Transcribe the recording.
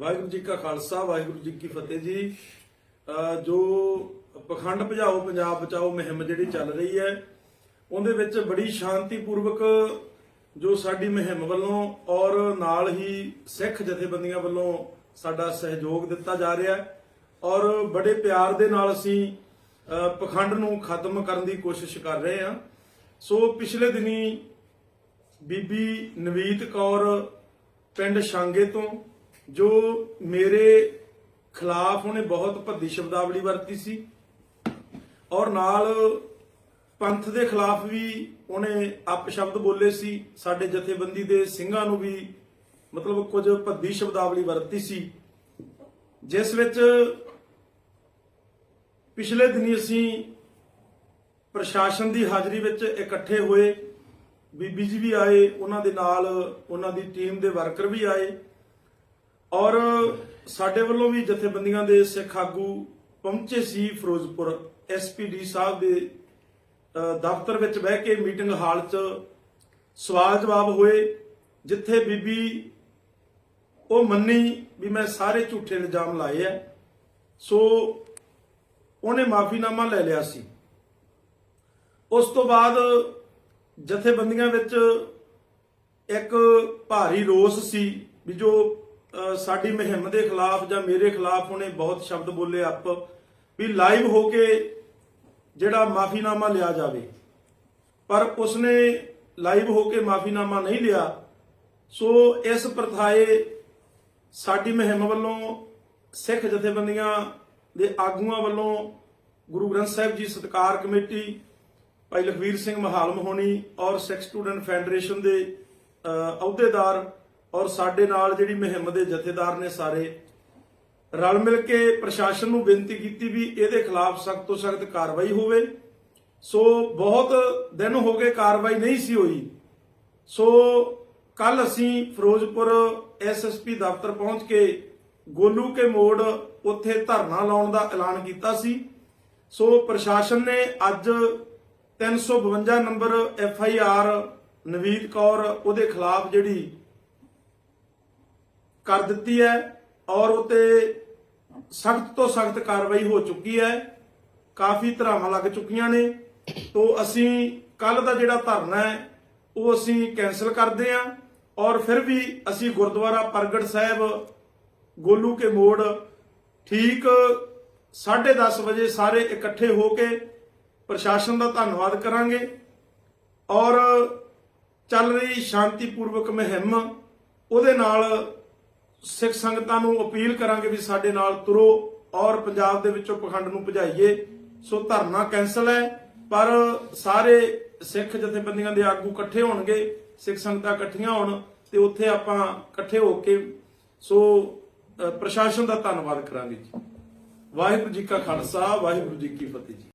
ਵਾਹਿਗੁਰੂ ਜੀ ਕਾ ਖਾਲਸਾ, ਵਾਹਿਗੁਰੂ ਜੀ ਕੀ ਫਤਿਹ ਜੀ। ਜੋ ਪਖੰਡ ਭਜਾਓ ਪੰਜਾਬ ਬਚਾਓ ਮੁਹਿੰਮ ਜਿਹੜੀ ਚੱਲ ਰਹੀ ਹੈ, ਉਹਦੇ ਵਿੱਚ ਬੜੀ ਸ਼ਾਂਤੀਪੂਰਵਕ ਜੋ ਸਾਡੀ ਮੁਹਿੰਮ ਵੱਲੋਂ ਔਰ ਨਾਲ ਹੀ ਸਿੱਖ ਜਥੇਬੰਦੀਆਂ ਵੱਲੋਂ ਸਾਡਾ ਸਹਿਯੋਗ ਦਿੱਤਾ ਜਾ ਰਿਹਾ ਹੈ ਔਰ ਬੜੇ ਪਿਆਰ ਦੇ ਨਾਲ ਅਸੀਂ, ਅਹ ਪਖੰਡ ਨੂੰ ਖਤਮ ਕਰਨ ਦੀ ਕੋਸ਼ਿਸ਼ ਕਰ ਰਹੇ ਹਾਂ। ਸੋ ਪਿਛਲੇ ਦਿਨੀ ਬੀਬੀ ਨਵੀਤ ਕੌਰ ਪਿੰਡ ਸ਼ਾਂਗੇ ਤੋਂ ਜੋ ਮੇਰੇ ਖਿਲਾਫ ਉਹਨੇ ਬਹੁਤ ਭੱਦੀ ਸ਼ਬਦਾਵਲੀ ਵਰਤੀ ਸੀ ਔਰ ਨਾਲ ਪੰਥ ਦੇ ਖਿਲਾਫ ਵੀ ਉਹਨੇ ਅਪਸ਼ਬਦ ਬੋਲੇ ਸੀ। ਸਾਡੇ ਜਥੇਬੰਦੀ ਦੇ ਸਿੰਘਾਂ ਨੂੰ ਵੀ ਮਤਲਬ ਕੁਝ ਭੱਦੀ ਸ਼ਬਦਾਵਲੀ ਵਰਤੀ ਸੀ। ਜਿਸ ਵਿੱਚ ਪਿਛਲੇ ਦਿਨੀ ਅਸੀਂ ਪ੍ਰਸ਼ਾਸਨ ਦੀ ਹਾਜ਼ਰੀ ਵਿੱਚ ਇਕੱਠੇ ਹੋਏ। ਬੀਬੀ ਜੀ ਵੀ ਆਏ, ਉਹਨਾਂ ਦੇ ਨਾਲ ਉਹਨਾਂ ਦੀ ਟੀਮ ਦੇ ਵਰਕਰ ਵੀ ਆਏ। ਔਰ ਸਾਡੇ ਵੱਲੋਂ ਵੀ ਜਥੇਬੰਦੀਆਂ ਦੇ ਸਿੱਖ ਆਗੂ ਪਹੁੰਚੇ ਸੀ ਫਿਰੋਜ਼ਪੁਰ ਐਸਪੀਡੀ ਸਾਹਿਬ ਦੇ ਦਫ਼ਤਰ ਵਿੱਚ ਬਹਿ ਕੇ ਮੀਟਿੰਗ ਹਾਲ 'ਚ ਸਵਾਲ ਜਵਾਬ ਹੋਏ, ਜਿੱਥੇ ਬੀਬੀ ਉਹ ਮੰਨੀ ਵੀ ਮੈਂ ਸਾਰੇ ਝੂਠੇ ਇਲਜ਼ਾਮ ਲਾਏ ਐ ਸੋ ਉਹਨੇ ਮਾਫੀਨਾਮਾ ਲੈ ਲਿਆ ਸੀ। ਉਸ ਤੋਂ ਬਾਅਦ ਜਥੇਬੰਦੀਆਂ ਵਿੱਚ ਇੱਕ ਭਾਰੀ ਰੋਸ ਸੀ ਵੀ ਜੋ ਸਾਡੀ ਮੁਹਿੰਮ ਦੇ ਖਿਲਾਫ ਜਾਂ ਮੇਰੇ ਖਿਲਾਫ ਉਹਨੇ ਬਹੁਤ ਸ਼ਬਦ ਬੋਲੇ ਆਪ ਵੀ ਲਾਈਵ ਹੋ ਕੇ ਜਿਹੜਾ ਮਾਫੀਨਾਮਾ ਲਿਆ ਜਾਵੇ। ਪਰ ਉਸਨੇ ਲਾਈਵ ਹੋ ਕੇ ਮਾਫੀਨਾਮਾ ਨਹੀਂ ਲਿਆ। ਸੋ ਇਸ ਪ੍ਰਥਾਏ ਸਾਡੀ ਮੁਹਿੰਮ ਵੱਲੋਂ ਸਿੱਖ ਜਥੇਬੰਦੀਆਂ ਦੇ ਆਗੂਆਂ ਵੱਲੋਂ ਗੁਰੂ ਗ੍ਰੰਥ ਸਾਹਿਬ ਜੀ ਸਤਕਾਰ ਕਮੇਟੀ, ਭਾਈ ਲਖਵੀਰ ਸਿੰਘ ਮਹਾਲਮ ਹੋਣੀ ਔਰ ਸਿੱਖ ਸਟੂਡੈਂਟ ਫੈਡਰੇਸ਼ਨ ਦੇ ਅਹੁਦੇਦਾਰ ਔਰ ਸਾਡੇ ਨਾਲ ਜਿਹੜੀ ਮੁਹਿੰਮ ਦੇ ਜਥੇਦਾਰ ਨੇ ਸਾਰੇ, ਰਲ ਮਿਲ ਕੇ ਪ੍ਰਸ਼ਾਸਨ ਨੂੰ ਬੇਨਤੀ ਕੀਤੀ ਵੀ ਇਹਦੇ ਖਿਲਾਫ ਸਖਤ ਤੋਂ ਸਖਤ ਕਾਰਵਾਈ ਹੋਵੇ। ਸੋ ਬਹੁਤ ਦਿਨ ਹੋ ਗਏ ਕਾਰਵਾਈ ਨਹੀਂ ਸੀ ਹੋਈ। ਸੋ ਕੱਲ ਅਸੀਂ ਫਿਰੋਜ਼ਪੁਰ ਐਸਐਸਪੀ ਦਫ਼ਤਰ ਪਹੁੰਚ ਕੇ ਗੋਲੂ ਕੇ ਮੋੜ ਉੱਥੇ ਧਰਨਾ ਲਾਉਣ ਦਾ ਐਲਾਨ ਕੀਤਾ ਸੀ। ਸੋ ਪ੍ਰਸ਼ਾਸਨ ਨੇ ਅੱਜ 352 number F I R Navid Kaur ਉਹਦੇ ਖਿਲਾਫ ਜਿਹੜੀ ਕਰ ਦਿੱਤੀ ਹੈ ਔਰ ਉਤੇ ਸਖਤ ਤੋਂ ਸਖਤ ਕਾਰਵਾਈ ਹੋ ਚੁੱਕੀ ਹੈ। ਕਾਫੀ ਧਰਾਵਾਂ ਲੱਗ ਚੁੱਕੀਆਂ ਨੇ। ਤੋਂ ਅਸੀਂ ਕੱਲ ਦਾ ਜਿਹੜਾ ਧਰਨਾ ਹੈ, ਉਹ ਅਸੀਂ ਕੈਨਸਲ ਕਰਦੇ ਹਾਂ ਔਰ ਫਿਰ ਵੀ ਅਸੀਂ ਗੁਰਦੁਆਰਾ ਪ੍ਰਗਟ ਸਾਹਿਬ, ਗੋਲੂ ਕੇ ਮੋੜ ਠੀਕ 10:30 ਵਜੇ ਸਾਰੇ ਇਕੱਠੇ ਹੋ ਕੇ ਪ੍ਰਸ਼ਾਸਨ ਦਾ ਧੰਨਵਾਦ ਕਰਾਂਗੇ ਔਰ ਚੱਲ ਰਹੀ ਸ਼ਾਂਤੀਪੂਰਵਕ ਮੁਹਿੰਮ ਉਹਦੇ ਨਾਲ ਸਿੱਖ ਸੰਗਤਾਂ ਨੂੰ ਅਪੀਲ ਕਰਾਂਗੇ ਵੀ ਸਾਡੇ ਨਾਲ ਤੁਰੋ ਔਰ ਪੰਜਾਬ ਦੇ ਵਿੱਚੋਂ ਪਖੰਡ ਨੂੰ ਭਜਾਈਏ। ਸੋ ਧਰਨਾ ਕੈਨਸਲ ਹੈ, ਪਰ ਸਾਰੇ ਸਿੱਖ ਜਥੇਬੰਦੀਆਂ ਦੇ ਆਗੂ ਇਕੱਠੇ ਹੋਣਗੇ, ਸਿੱਖ ਸੰਗਤਾਂ ਇਕੱਠੀਆਂ ਹੋਣ ਤੇ ਉੱਥੇ ਆਪਾਂ ਇਕੱਠੇ ਹੋ ਕੇ ਸੋ ਪ੍ਰਸ਼ਾਸਨ ਦਾ ਧੰਨਵਾਦ ਕਰਾਂਗੇ ਜੀ। ਵਾਹਿਗੁਰੂ ਜੀ ਕਾ ਖਾਲਸਾ, ਵਾਹਿਗੁਰੂ ਜੀ ਕੀ ਫਤਿਹ ਜੀ।